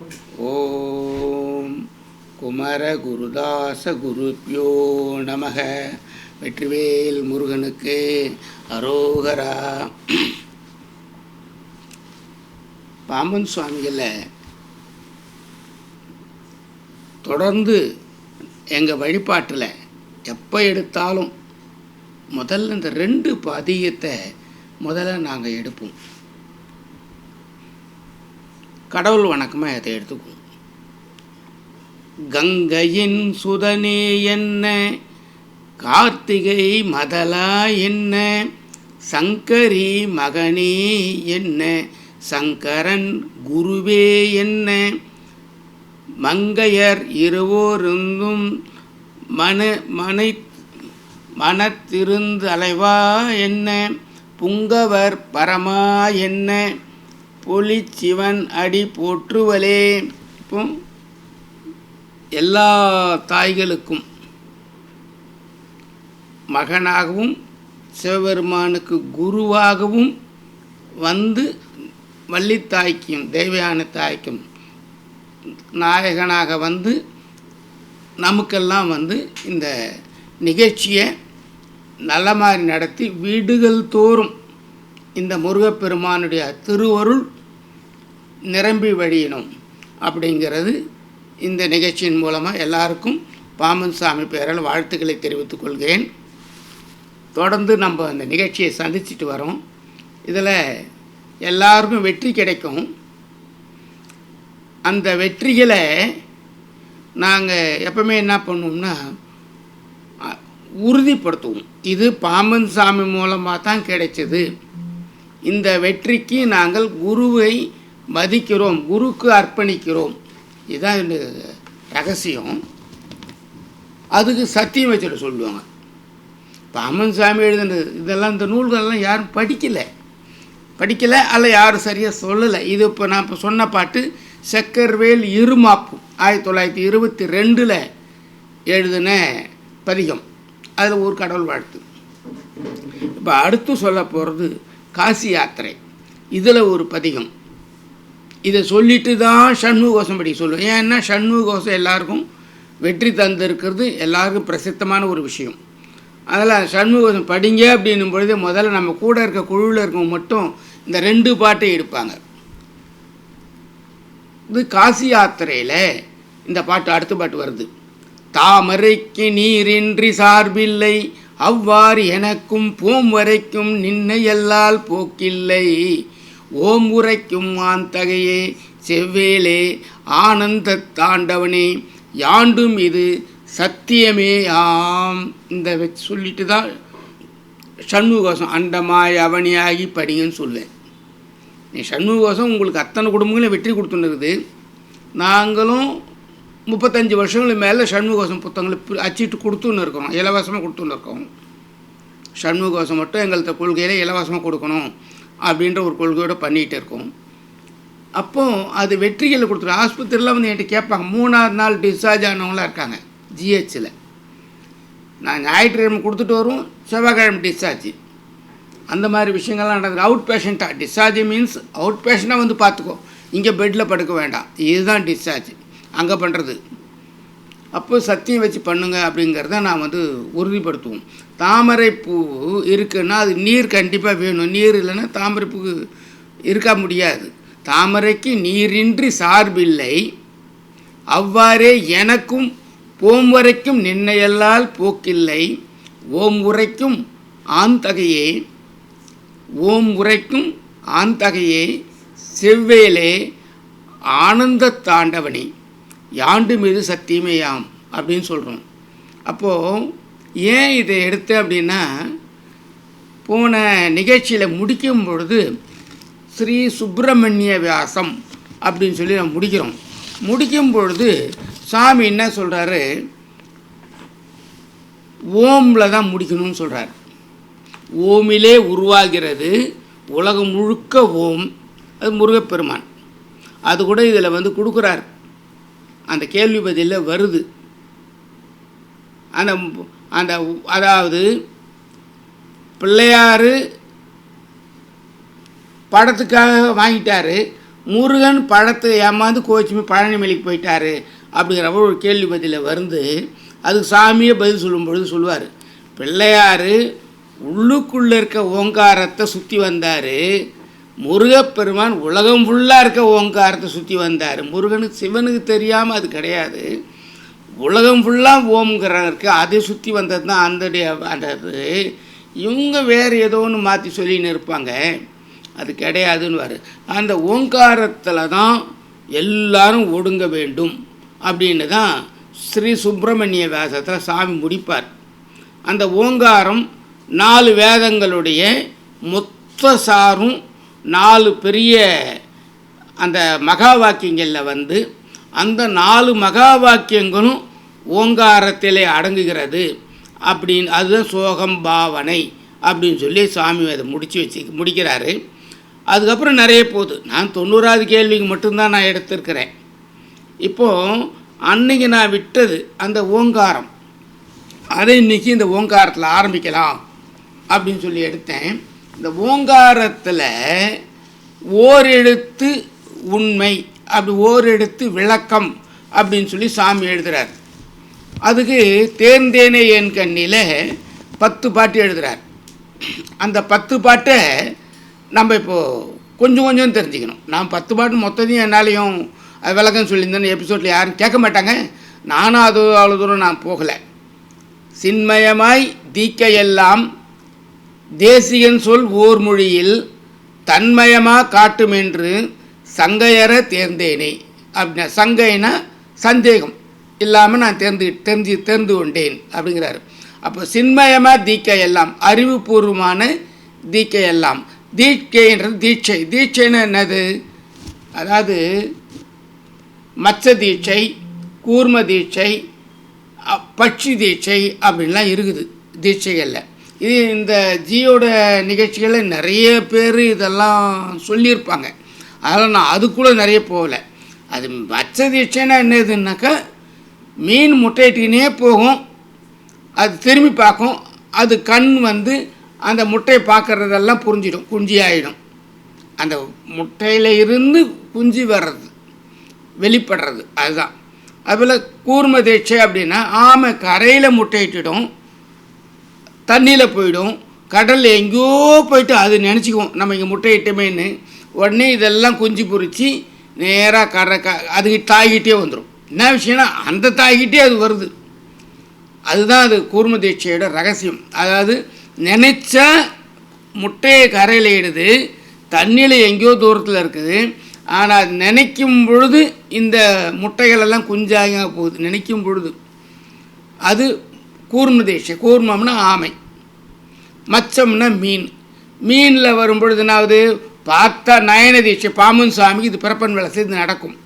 ஓம் குமர குருதாச குருப்பியோ நமக. வெற்றிவேல் முருகனுக்கு அரோகரா. பாம்பன் சுவாமிகளை தொடர்ந்து எங்கள் வழிபாட்டில் எப்போ எடுத்தாலும் முதல்ல இந்த ரெண்டு பதியத்தை முதல்ல நாங்கள் எடுப்போம். கடவுள் வணக்கமாக அதை எடுத்துக்குவோம் கங்கையின் சுதனே என்ன? கார்த்திகை மதலா என்ன? சங்கரி மகனே என்ன? சங்கரன் குருவே என்ன? மங்கையர் இருவோருந்தும் மன மனை மனத்திருந்தலைவா என்ன? புங்கவர் பரமா என்ன? பொலிச்சிவன் அடி போற்றுவலே. இப்போ எல்லா தாய்களுக்கும் மகனாகவும் சிவபெருமானுக்கு குருவாகவும் வந்து வள்ளித்தாய்க்கும் தேவயான தாய்க்கும் நாயகனாக வந்து நமக்கெல்லாம் வந்து இந்த நிகழ்ச்சியை நல்ல மாதிரி நடத்தி வீடுகள் தோறும் இந்த முருகப்பெருமானுடைய திருவருள் நிரம்பி வழியினோம் அப்படிங்கிறது இந்த நிகழ்ச்சியின் மூலமாக எல்லாருக்கும் பாமன் சாமி பேரால் வாழ்த்துக்களை தெரிவித்துக் கொள்கிறேன். தொடர்ந்து நம்ம அந்த நிகழ்ச்சியை சந்திச்சுட்டு வரோம். இதில் எல்லாருக்கும் வெற்றி கிடைக்கும். அந்த வெற்றிகளை நாங்கள் எப்பவுமே என்ன பண்ணுவோம்னா உறுதிப்படுத்துவோம். இது பாம்பன் சாமி மூலமாக தான் கிடைச்சது. இந்த வெற்றிக்கு நாங்கள் குருவை மதிக்கிறோம் குருக்கு அர்ப்பணிக்கிறோம். இதுதான் ரகசியம். அதுக்கு சத்தியம் வச்சுட்டு சொல்லுவாங்க. இப்போ அம்மன் சாமி எழுதுனது இதெல்லாம் இந்த நூல்கள்லாம் யாரும் படிக்கலை. படிக்கலை அல்ல யாரும் சரியாக சொல்லலை. இது இப்போ நான் இப்போ சொன்ன பாட்டு செக்கர்வேல் இருமாப்பு ஆயிரத்தி தொள்ளாயிரத்தி இருபத்தி ரெண்டில் எழுதின பதிகம். அதில் ஒரு கடவுள் வாழ்த்து. இப்போ அடுத்து சொல்ல போகிறது காசி யாத்திரை. இதில் ஒரு பதிகம். இதை சொல்லிட்டு தான் சண்முகோசம் படி சொல்லுவேன் ஏன்னா சண்முகோசம் எல்லாருக்கும் வெற்றி தந்திருக்கிறது எல்லாருக்கும் பிரசித்தமான ஒரு விஷயம். அதில் சண்முகோசம் படிங்க அப்படின்னும் பொழுது முதல்ல நம்ம கூட இருக்க குழுவில் இருக்கவங்க மட்டும் இந்த ரெண்டு பாட்டை எடுப்பாங்க. இது காசி யாத்திரையில் இந்த பாட்டு அடுத்த பாட்டு வருது. தாமரைக்கு நீரின்றி சார்பில்லை அவ்வாறு எனக்கும் போம் வரைக்கும் நின்னை எல்லால் போக்கில்லை. ஓம் உரைக்கும் ஆந்தகையே செவ்வேலே ஆனந்த தாண்டவனே யாண்டும் இது சத்தியமே ஆம் இந்த வச்சு சொல்லிட்டு தான் சண்முகோசம் அண்டமாய் அவனியாகி படிங்கன்னு சொல்வேன். நீ சண்முகோசம் உங்களுக்கு அத்தனை குடும்பங்களையும் வெற்றி கொடுத்துருக்குது நாங்களும் முப்பத்தஞ்சு வருஷங்களுக்கு மேலே சண்முகோசம் புத்தகங்களை அச்சிட்டு கொடுத்துன்னு இருக்கோம் இலவசமாக கொடுத்துன்னு இருக்கோம் சண்முகோசம் மட்டும் எங்கள்கிட்ட கொள்கையில் இலவசமாக கொடுக்கணும் அப்படின்ற ஒரு கொள்கையோடு பண்ணிகிட்டு இருக்கோம். அப்போ அது வெற்றிகளை கொடுத்துரு ஆஸ்பத்திரியில் வந்து என்கிட்ட கேட்பாங்க மூணாவது நாள் டிஸ்சார்ஜ் ஆனவங்களாம் இருக்காங்க ஜிஹெச்சில் நான் ஞாயிற்றுக்கிழமை கொடுத்துட்டு வருவோம் செவ்வாய்க்கிழமை டிஸ்சார்ஜ். அந்த மாதிரி விஷயங்கள்லாம் நடக்குது. அவுட் பேஷண்ட்டாக டிஸ்சார்ஜ் மீன்ஸ் அவுட் பேஷண்ட்டாக வந்து பார்த்துக்கோ. இங்கே பெட்டில் படுக்க வேண்டாம். இதுதான் டிஸ்சார்ஜ். அங்கே பண்ணுறது அப்போ சத்தியம் வச்சு பண்ணுங்க அப்படிங்கிறத நான் வந்து உறுதிப்படுத்துவோம். தாமரை பூ இருக்குன்னா அது நீர் கண்டிப்பாக வேணும். நீர் இல்லைன்னா தாமரை பூ இருக்க முடியாது. தாமரைக்கு நீரின்றி சார்பில்லை அவ்வாறே எனக்கும் போம் வரைக்கும் நின்னையல்லால் போக்கில்லை. ஓம் உரைக்கும் ஆந்தகையே ஓம் உரைக்கும் ஆந்தகையே செவ்வேலே ஆனந்த தாண்டவனே. யாண்டு மீது சத்தியமேயாம் அப்படின்னு சொல்கிறோம் அப்போது ஏன் இதை எடுத்தேன் அப்படின்னா போன நிகழ்ச்சியில் முடிக்கும் பொழுது ஸ்ரீ சுப்பிரமணிய வியாசம் அப்படின்னு சொல்லி நம்ம முடிக்கிறோம். முடிக்கும் பொழுது சாமி என்ன சொல்கிறாரு ஓமில் தான் முடிக்கணும்னு சொல்கிறார் ஓமிலே உருவாகிறது உலகம் முழுக்க ஓம். அது முருகப்பெருமான். அது கூட இதில் வந்து கொடுக்குறார். அந்த கேள்வி பதிலில் வருது. அந்த அந்த அதாவது பிள்ளையார் படத்துக்காக வாங்கிட்டார். முருகன் படத்தை ஏமாந்து கோச்சிமி பழனிமலைக்கு போயிட்டார் போயிட்டாரு ஒரு கேள்வி பதிலில் வந்து அதுக்கு சாமியே பதில் சொல்லும் பொழுது சொல்லுவார். பிள்ளையார் உள்ளுக்குள்ளே இருக்க ஓங்காரத்தை சுற்றி வந்தார். முருகப்பெருமான் உலகம் ஃபுல்லாக இருக்க ஓங்காரத்தை சுற்றி வந்தார். முருகனுக்கு சிவனுக்கு தெரியாமல் அது கிடையாது. உலகம் ஃபுல்லாக ஓம்ங்கிறருக்கு அதை சுற்றி வந்தது தான் அந்த அந்த இது. இவங்க வேறு ஏதோ ஒன்று மாற்றி சொல்லின்னு இருப்பாங்க. அது கிடையாதுன்னு அந்த ஓங்காரத்தில் தான் எல்லாரும் ஒடுங்க வேண்டும் அப்படின்னு தான் ஸ்ரீ சுப்பிரமணிய வேசத்தில் சாமி முடிப்பார். அந்த ஓங்காரம் நாலு வேதங்களுடைய மொத்த சாரும் நாலு பெரிய அந்த மகா வாக்கியங்களில் வந்து அந்த நாலு மகா வாக்கியங்களும் ஓங்காரத்திலே அடங்குகிறது. அப்படின்னு அதுதான் சோகம் பாவனை அப்படின்னு சொல்லி சாமி அதை முடித்து வச்சு முடிக்கிறாரு. அதுக்கப்புறம் நிறைய போகுது. நான் தொண்ணூறாவது கேள்விக்கு மட்டும்தான் நான் எடுத்திருக்கிறேன். இப்போது அன்னைக்கு நான் விட்டது அந்த ஓங்காரம். அதை இன்னைக்கு இந்த ஓங்காரத்தில் ஆரம்பிக்கலாம் அப்படின்னு சொல்லி எடுத்தேன். இந்த ஓங்காரத்தில் ஓரெழுத்து உண்மை அப்படி ஓரெழுத்து விளக்கம் அப்படின்னு சொல்லி சாமி எழுதுகிறார் அதுக்கு தேர்ந்தேனே என் கண்ணில் பத்து பாட்டு எழுதுகிறார் அந்த பத்து பாட்டை நம்ம இப்போது கொஞ்சம் கொஞ்சம் தெரிஞ்சுக்கணும். நான் பத்து பாட்டு மொத்தத்தையும் என்னாலையும் அது விளக்கம் சொல்லியிருந்தேன்னு எபிசோடில் யாரும் கேட்க மாட்டாங்க. நானும் அது அவ்வளோ தூரம் நான் போகலை. சின்மயமாய் தீக்கையெல்லாம் தேசியன் சொல் ஓர் மொழியில் தன்மயமா காட்டுமென்று சங்கையற தேர்ந்தேனே. அப்படின்னா சங்கைனா சந்தேகம். இல்லாமல் நான் தேர்ந்து தெரிஞ்சு தேர்ந்து கொண்டேன் அப்படிங்கிறாரு அப்போ சின்மயமாக தீக்கை எல்லாம் அறிவுபூர்வமான தீக்கை எல்லாம் தீட்கைன்றது தீட்சை. தீட்சைன்னு என்னது? அதாவது மச்ச தீட்சை கூர்ம தீட்சை பட்சி தீட்சை அப்படின்லாம் இருக்குது. தீட்சைகளில். இது இந்த ஜியோட நிகழ்ச்சிகளில் நிறைய பேர் இதெல்லாம் சொல்லியிருப்பாங்க. அதனால் நான் அதுக்குள்ளே நிறைய போகல. அது மச்ச தீட்சைன்னா என்னதுன்னாக்கா மீன் முட்டையிட்டுக்கினே போகும். அது திரும்பி பார்க்கும். அது கண் வந்து அந்த முட்டையை பார்க்குறதெல்லாம் புரிஞ்சிடும். குஞ்சு ஆகிடும் அந்த முட்டையில் இருந்து குஞ்சு வர்றது வெளிப்படுறது அதுதான். அதுபோல் கூர்ம தீட்சை அப்படின்னா ஆமை கரையில் முட்டையிட்டுடும் தண்ணியில் போயிடும். கடலில் எங்கேயோ போயிட்டு அது நினச்சிக்குவோம். நம்ம இங்கே முட்டையிட்டோமேன்னு. உடனே இதெல்லாம் குஞ்சு பொறிச்சு நேராக கரை க அதுக்கு தாய்கிட்டே வந்துடும் என்ன விஷயம்னா அந்த தாய்கிட்டே அது வருது. அதுதான் அது கூர்ம தீட்சையோட ரகசியம். அதாவது நினச்சா முட்டையை கரையில் இடுது தண்ணியில் எங்கேயோ தூரத்தில் இருக்குது. ஆனால் அது நினைக்கும் பொழுது இந்த முட்டைகளெல்லாம் குஞ்சாக போகுது. நினைக்கும் பொழுது. அது கூர்ம தேசிய கூர்மம்னா ஆமை. மச்சம்னா மீன். மீனில் வரும்பொழுது என்னாவது? பார்த்தா நயன தீட்சை பாம்பன் சாமிக்கு இது பிறப்பன் விளசு இது நடக்கும்.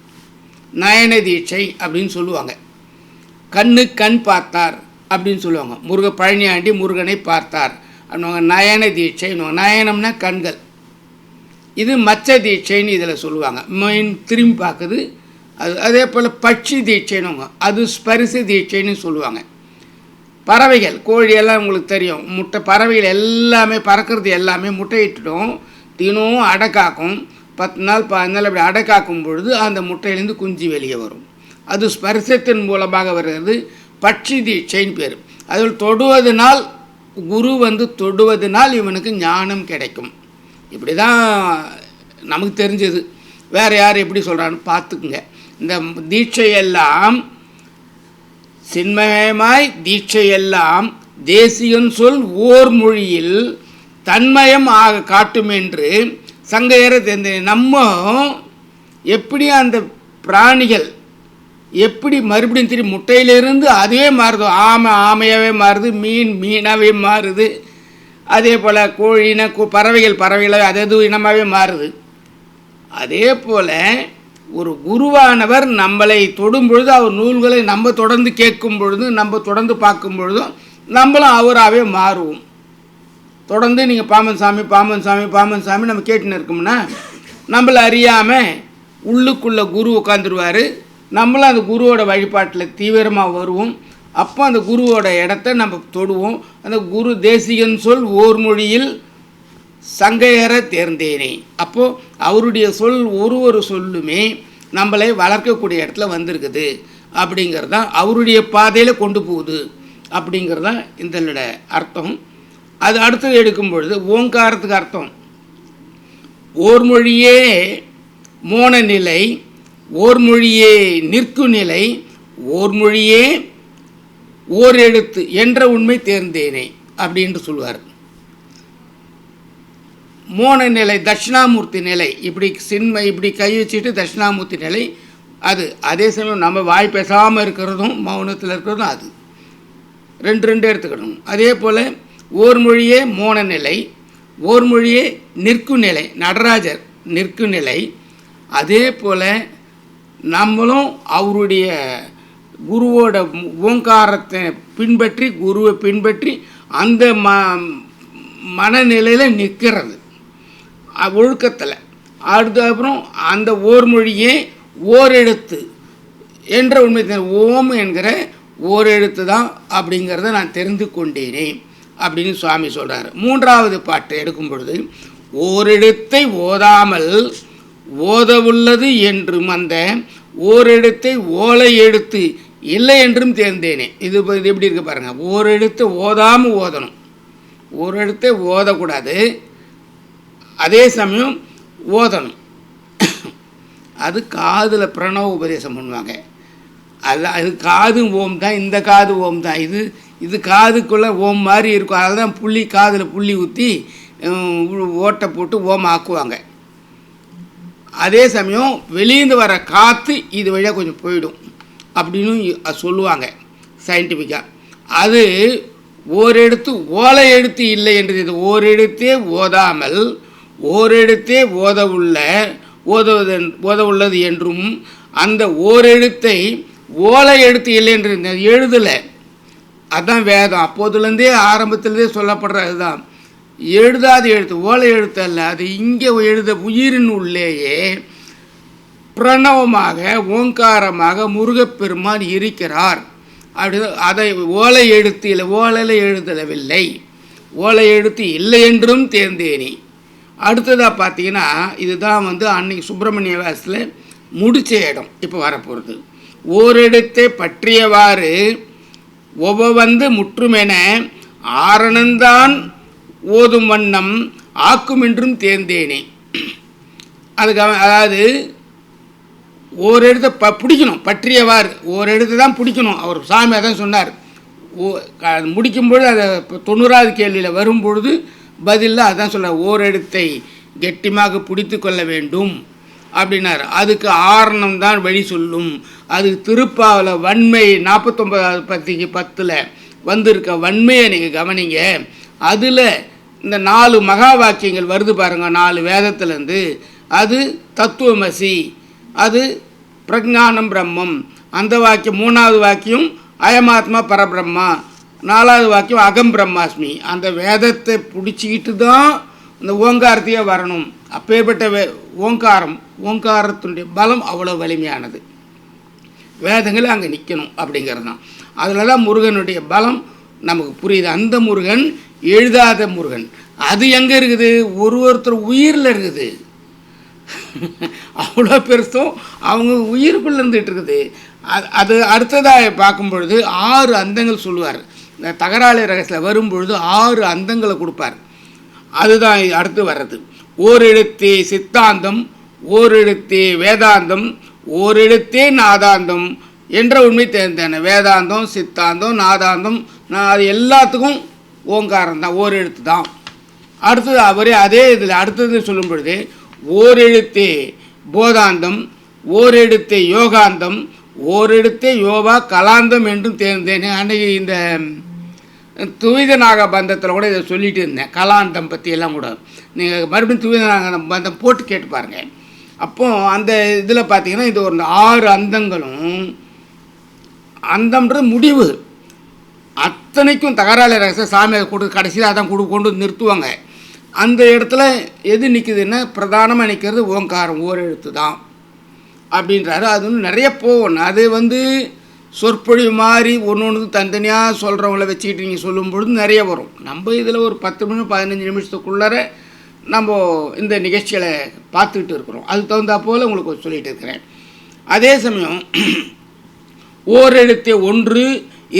நயன தீட்சை அப்படின்னு சொல்லுவாங்க. கண்ணு கண் பார்த்தார் அப்படின்னு சொல்லுவாங்க. முருக பழனியாண்டி முருகனை பார்த்தார் அப்படின்னுவாங்க நயன தீட்சை நயனம்னா கண்கள். இது மச்ச தீட்சைன்னு இதில் சொல்லுவாங்க. மீன் திரும்பி பார்க்குது. அது அதே போல் பட்சி தீட்சைன்னுவாங்க அது ஸ்பரிசு தீட்சைன்னு சொல்லுவாங்க. பறவைகள் கோழி எல்லாம் உங்களுக்கு தெரியும். முட்டை பறவைகள் எல்லாமே பறக்கிறது எல்லாமே முட்டையிட்டுடும். தினம் அடை காக்கும். பத்து நாள் பதினஞ்சு நாள் அப்படி அடை காக்கும் பொழுது அந்த முட்டையிலேருந்து குஞ்சு வெளியே வரும். அது ஸ்பரிசத்தின் மூலமாக வருகிறது. பட்சி தீட்சைன்னு பேர். அதில் தொடுவதனால் குரு வந்து தொடுவதனால் இவனுக்கு ஞானம் கிடைக்கும். இப்படி தான் நமக்கு தெரிஞ்சது. வேறு யார் எப்படி சொல்கிறான்னு பார்த்துக்குங்க. இந்த தீட்சையெல்லாம் சின்மயமாய் தீட்சையெல்லாம் தேசியன் சொல் ஓர் மொழியில் தன்மயம் ஆக காட்டும் என்று சங்கையர தெரிந்த நம்ம எப்படி அந்த பிராணிகள் எப்படி மறுபடியும் திரும்பி முட்டையிலிருந்து அதுவே மாறுதோ ஆமை ஆமையாகவே மாறுது மீன் மீனாகவே மாறுது. அதே போல் கோழின பறவைகள் பறவைகளாக அது அது இனமாகவே மாறுது. அதே போல் ஒரு குருவானவர் நம்மளை தொடும் பொழுது அவர் நூல்களை நம்ம தொடர்ந்து கேட்கும் பொழுதும் நம்ம தொடர்ந்து பார்க்கும் பொழுதும் நம்மளும் அவராகவே மாறுவோம். தொடர்ந்து நீங்கள் பாமன் சாமி பாமன் சாமி பாமன் சாமி நம்ம கேட்டுன்னு இருக்கோம்னா நம்மளை அறியாமல் உள்ளுக்குள்ளே குரு உட்காந்துருவார் நம்மளும் அந்த குருவோட வழிபாட்டில் தீவிரமாக வருவோம். அப்போ அந்த குருவோட இடத்த நம்ம தொடுவோம். அந்த குரு தேசிகன் சொல் ஓர் மொழியில் சங்கையர தேர்ந்தேனே. அப்போது அவருடைய சொல் ஒரு ஒரு சொல்லுமே நம்மளை வளர்க்கக்கூடிய இடத்துல வந்திருக்குது. அப்படிங்கிறது தான் அவருடைய பாதையில் கொண்டு போகுது. அப்படிங்கிறது தான் இதனோட அர்த்தம். அது அடுத்தது எடுக்கும் பொழுது ஓங்காரத்துக்கு அர்த்தம். ஓர் மொழியே மோன நிலை ஓர் மொழியே நிற்கும் நிலை ஓர் மொழியே ஓர் எழுத்து என்ற உண்மை தேர்ந்தேனே. அப்படின்ட்டு சொல்லுவார் மோன நிலை தட்சிணாமூர்த்தி நிலை. இப்படி சின்மை இப்படி கை வச்சுட்டு தட்சிணாமூர்த்தி நிலை அது. அதே சமயம் நம்ம வாய் பேசாமல் இருக்கிறதும் மௌனத்தில் இருக்கிறதும் அது. ரெண்டு ரெண்டு எடுத்துக்கணும். அதே போல் ஓர் மொழியே மோன நிலை ஓர் மொழியே நிற்கும் நிலை நடராஜர் நிற்கும் நிலை. அதே போல் நம்மளும் அவருடைய குருவோட ஓங்காரத்தை பின்பற்றி குருவை பின்பற்றி அந்த ம மனநிலையில் நிற்கிறது. ஒழுக்கத்தில். அதுக்கப்புறம் அந்த ஓர் மொழியே ஓர் எழுத்து என்ற உண்மை ஓம் என்கிற ஓர் எழுத்து தான் அப்படிங்கிறத நான் தெரிந்து கொண்டேனே அப்படின்னு சுவாமி சொல்கிறார் மூன்றாவது பாட்டு எடுக்கும் பொழுது ஓரெழுத்தை ஓதாமல் ஓதவுள்ளது என்றும் அந்த ஓரெழுத்தை ஓலை எழுத்து இல்லை என்றும் தேர்ந்தேனே. இது இது எப்படி இருக்கு பாருங்கள் ஓரெழுத்தை ஓதாமல் ஓதணும். ஒரு ஓதக்கூடாது. அதே சமயம் ஓதணும். அது காதில் பிரணவ உபதேசம் பண்ணுவாங்க. அது அது காது ஓம் தான் இந்த காது ஓம் தான். இது இது காதுக்குள்ளே ஓம் மாதிரி இருக்கும். அதில் தான் புள்ளி காதில் புள்ளி ஊற்றி ஓட்டை போட்டு ஓம் ஆக்குவாங்க. அதே சமயம் வெளியேந்து வர காற்று இது வழியாக கொஞ்சம் போயிடும். அப்படின்னு சொல்லுவாங்க சயின்டிஃபிக்காக அது ஓரெழுத்து ஓலை எழுத்து இல்லை என்று இது ஓரெழுத்தே ஓதாமல் ஓரெழுத்தே ஓதவுள்ள உள்ள ஓதவுள்ளது என்றும் அந்த ஓரெழுத்தை ஓலை எழுத்து இல்லை என்று எழுதலை. அதுதான் வேதம். அப்போதுலேருந்தே ஆரம்பத்திலேருந்தே சொல்லப்படுறது தான் எழுதாத எழுத்து ஓலை எழுத்து அல்ல. அது இங்கே எழுத உயிரின் உள்ளேயே பிரணவமாக ஓங்காரமாக முருகப்பெருமான் இருக்கிறார். அப்படி அதை ஓலை எழுத்து இல்லை ஓலையில் எழுதவில்லை. ஓலை எழுத்து இல்லை என்றும் தேர்ந்தேனி. அடுத்ததாக பார்த்தீங்கன்னா இதுதான் வந்து அன்னைக்கு சுப்பிரமணிய வாசத்தில் முடித்த இடம் இப்போ வரப்போகிறது ஓரிடத்தை பற்றியவாறு ஒவ வந்து முற்றுமென ஆரணந்தான் ஓதும் வண்ணம் ஆக்குமென்றும் தேர்ந்தேனே. அதுக்கு அதாவது ஓரிடத்தை ப பிடிக்கணும் பற்றியவாறு ஓரிடத்தை தான் பிடிக்கணும். அவர் சாமி அதான் சொன்னார். ஓ க- முடிக்கும்பொழுது அதை தொண்ணூறாவது கேள்வியில் வரும்பொழுது பதிலில் அதான் சொன்னார் ஓரிடத்தை கெட்டிமாக பிடித்து கொள்ள வேண்டும். அப்படின்னார். அதுக்கு ஆரணம் தான் வழி சொல்லும். அது திருப்பாவில் வன்மை நாற்பத்தொம்பதாவது பத்திக்கு பத்தில் வந்திருக்க வன்மையை நீங்கள் கவனிங்க. அதில் இந்த நாலு மகா வாக்கியங்கள் வருது பாருங்க நாலு வேதத்துலேருந்து. அது தத்துவமசி அது பிரஜானம் பிரம்மம். அந்த வாக்கியம் மூணாவது வாக்கியம் அயமாத்மா பரபிரம்மா. நாலாவது வாக்கியம் அகம் பிரம்மாஸ்மி. அந்த வேதத்தை பிடிச்சிக்கிட்டு தான் இந்த ஓங்காரத்தையே வரணும். அப்பேற்பட்ட வே ஓங்காரம் ஓங்காரத்தினுடைய பலம் அவ்வளோ வலிமையானது. வேதங்கள் அங்கே நிற்கணும் அப்படிங்கிறது தான் அதில் தான் முருகனுடைய பலம் நமக்கு புரியுது. அந்த முருகன் எழுதாத முருகன். அது எங்கே இருக்குது? ஒரு ஒருத்தர் உயிரில் இருக்குது. அவ்வளோ பெருசும் அவங்க உயிருக்குள்ளே இருந்துகிட்டு இருக்குது. அது அது அடுத்ததாக பார்க்கும் பொழுது ஆறு அந்தங்கள் சொல்லுவார். இந்த தகராளி ரகசியில் வரும்பொழுது ஆறு அந்தங்களை கொடுப்பார். அதுதான் அடுத்து வர்றது. ஓரிடத்தே சித்தாந்தம் ஓரிடத்தே வேதாந்தம் ஓரிடத்தே நாதாந்தம் என்ற உண்மை தெரிந்தேன். வேதாந்தம் சித்தாந்தம் நாதாந்தம் நான் அது எல்லாத்துக்கும் ஓங்காரம் தான் ஓரெழுத்து தான். அடுத்தது அவரே அதே இதில் அடுத்தது சொல்லும் பொழுது ஓரெழுத்தே போதாந்தம் ஓரெழுத்தே யோகாந்தம் ஓரெழுத்தே யோகா கலாந்தம் என்றும் தேர்ந்தேன். அன்னைக்கு இந்த துவித நாக பந்தத்தில் கூட இதை சொல்லிட்டு இருந்தேன். கலாந்தம் பற்றியெல்லாம் கூட. நீங்கள் மறுபடியும் துவித நாக பந்தம் போட்டு கேட்டு பாருங்கள் அப்போது அந்த இதில் பார்த்தீங்கன்னா இது ஒரு ஆறு அந்தங்களும் அந்தம்ன்றது முடிவு. அத்தனைக்கும் தகராறு ரகசிய சாமி அதை கொடு கடைசியில் அதான் கொடு கொண்டு நிறுத்துவாங்க. அந்த இடத்துல எது நிற்குதுன்னா பிரதானமாக நிற்கிறது ஓங்காரம் ஓரெழுத்து தான். அப்படின்றாரு. அது வந்து நிறைய போகணும். அது வந்து சொற்பொழிவு மாதிரி ஒன்று ஒன்று தனித்தனியாக சொல்கிறவங்கள வச்சுக்கிட்டு நீங்கள் சொல்லும் பொழுது நிறைய வரும். நம்ம இதில் ஒரு பத்து நிமிஷம் பதினஞ்சு நிமிஷத்துக்குள்ளார நம்ம இந்த நிகழ்ச்சிகளை பார்த்துக்கிட்டு இருக்கிறோம். அதுக்கு தகுந்தா போல் உங்களுக்கு சொல்லிகிட்டு இருக்கிறேன். அதே சமயம் ஓரெழுத்தே ஒன்று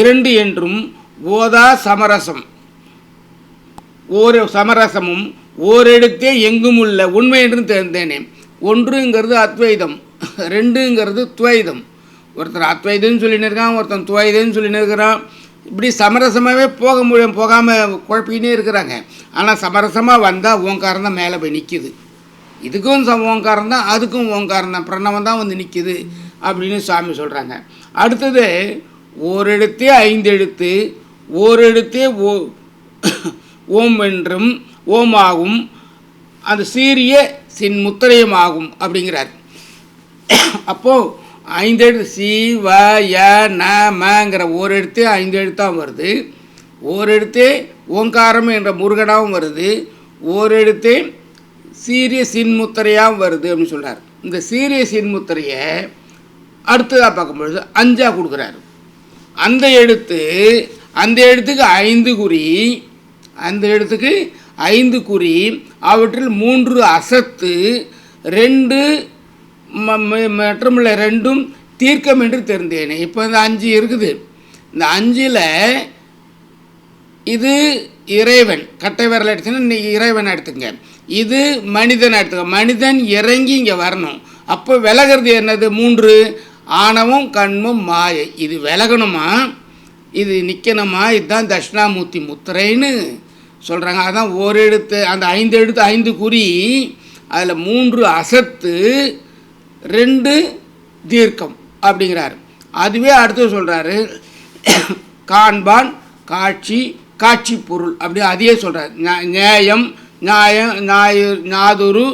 இரண்டு என்றும் ஓதா சமரசம். ஓர் சமரசமும் ஓரெழுத்தே எங்கும் உள்ள உண்மை என்று தெரிந்தேனே. ஒன்றுங்கிறது அத்வைதம் ரெண்டுங்கிறது துவைதம். ஒருத்தர் அத்வைதுன்னு சொல்லின்னு இருக்கான் ஒருத்தன் துவைதுன்னு சொல்லின்னு இருக்கிறான். இப்படி சமரசமாகவே போக முடியும் போகாமல் குழப்பிக்கினே இருக்கிறாங்க. ஆனால் சமரசமாக வந்தால் ஓங்காரம் தான் மேலே போய் நிற்கிது இதுக்கும் சம் ஓங்காரம் தான் அதுக்கும் ஓங்காரம் தான். பிரணவம் தான் வந்து நிற்கிது அப்படின்னு சாமி சொல்கிறாங்க அடுத்தது ஓரெழுத்தே ஐந்து எழுத்து ஓரெழுத்தே ஓ ஓம் என்றும் ஓமாகும். அது சீரிய சின் ஆகும் அப்படிங்கிறார். அப்போது ஐந்து எழுத்து சி வ ய ந மங்கிற ஓர் ஐந்து எழுத்தாக வருது. ஓர் ஓங்காரம் என்ற முருகனாகவும் வருது. ஓர் எழுத்தே சீரிய சின்முத்திரையாகவும் வருது அப்படின்னு சொல்கிறார் இந்த சீரிய சின்முத்திரையை அடுத்ததாக பார்க்கும்பொழுது அஞ்சாக கொடுக்குறாரு. அந்த எழுத்து அந்த எழுத்துக்கு ஐந்து குறி அந்த எழுத்துக்கு ஐந்து குறி அவற்றில் மூன்று அசத்து ரெண்டு ம- ம- ரெண்டும் தீர்க்கம் என்று தெரிந்தேன். இப்போ இந்த அஞ்சு இருக்குது. இந்த அஞ்சில் இது இறைவன் கட்டை விரல் எடுத்தீங்கன்னா இறைவன் எடுத்துங்க இது மனிதன் எடுத்துக்க மனிதன் இறங்கி இங்கே வரணும். அப்போ விலகிறது என்னது? மூன்று ஆணவம் கண்மும் மாயை. இது விலகணுமா? இது நிற்கணுமா இதுதான் தட்சிணாமூர்த்தி முத்திரைன்னு சொல்கிறாங்க அதுதான் ஒரு எழுத்து அந்த ஐந்து எழுத்து ஐந்து குறி அதில் மூன்று அசத்து ரெண்டு தீர்க்கம் அப்படிங்கிறாரு. அதுவே அடுத்து சொல்கிறாரு காண்பான் காட்சி காட்சி பொருள் அப்படி அதையே சொல்கிறார் நியாயம் நியாயம் ஞாயிறு ஞாதுரு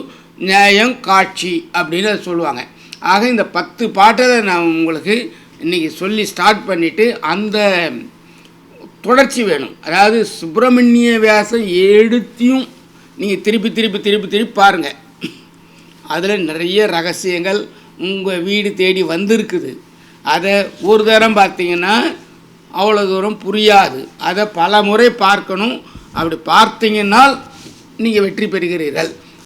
நியாயம் காட்சி அப்படின்னு அதை சொல்லுவாங்க. ஆக இந்த பத்து பாட்டை நான் உங்களுக்கு இன்றைக்கி சொல்லி ஸ்டார்ட் பண்ணிவிட்டு அந்த தொடர்ச்சி வேணும். அதாவது சுப்பிரமணிய வியாசம் எடுத்தியும் நீங்கள் திருப்பி திருப்பி திருப்பி திருப்பி பாருங்கள் அதில் நிறைய ரகசியங்கள் உங்கள் வீடு தேடி வந்திருக்குது. அதை ஒரு தரம் பார்த்தீங்கன்னா அவ்வளோ தூரம் புரியாது. அதை பல முறை பார்க்கணும். அப்படி பார்த்தீங்கன்னா நீங்கள் வெற்றி பெறுகிறீர்கள்.